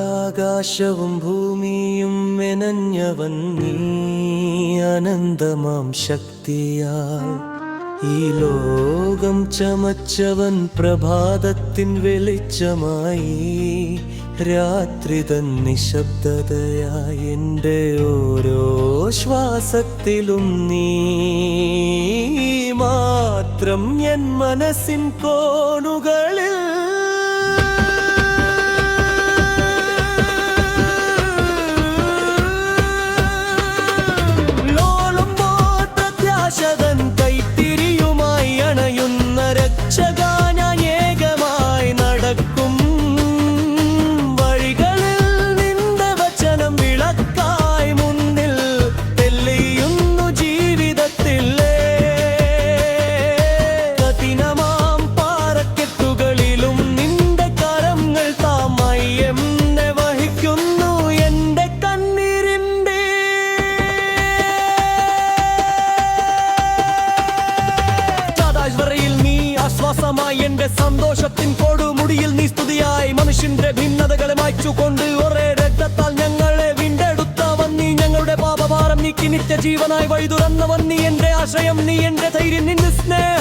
ആകാശവും ഭൂമിയും മെനഞ്ഞവൻ നീ അനന്തമാം ശക്തിയാൽ. ഈ ലോകം ചമച്ചവൻ പ്രഭാതത്തിൻ വെളിച്ചമായി. രാത്രി തൻ നിശബ്ദതയായി എന്റെ ഓരോ ശ്വാസത്തിലും നീ മാത്രം എൻ മനസ്സിൻ കോണുകളിൽ ആശ്വാസമായി എന്റെ സന്തോഷത്തിൻ കൊടുമുടിയിൽ നീ സ്തുതിയായി. മനുഷ്യന്റെ ഭിന്നതകളെ മായ്ച്ചുകൊണ്ട് ഒരേ രക്തത്താൽ ഞങ്ങളെ വീണ്ടെടുത്തവൻ നീ ഞങ്ങളുടെ പാപഭാരം നീക്കി നിത്യജീവനായി വഴി തുറന്നവൻ നീ എന്റെ ആശ്രയം നീ എന്റെ ധൈര്യം നിന്റെ സ്നേഹം.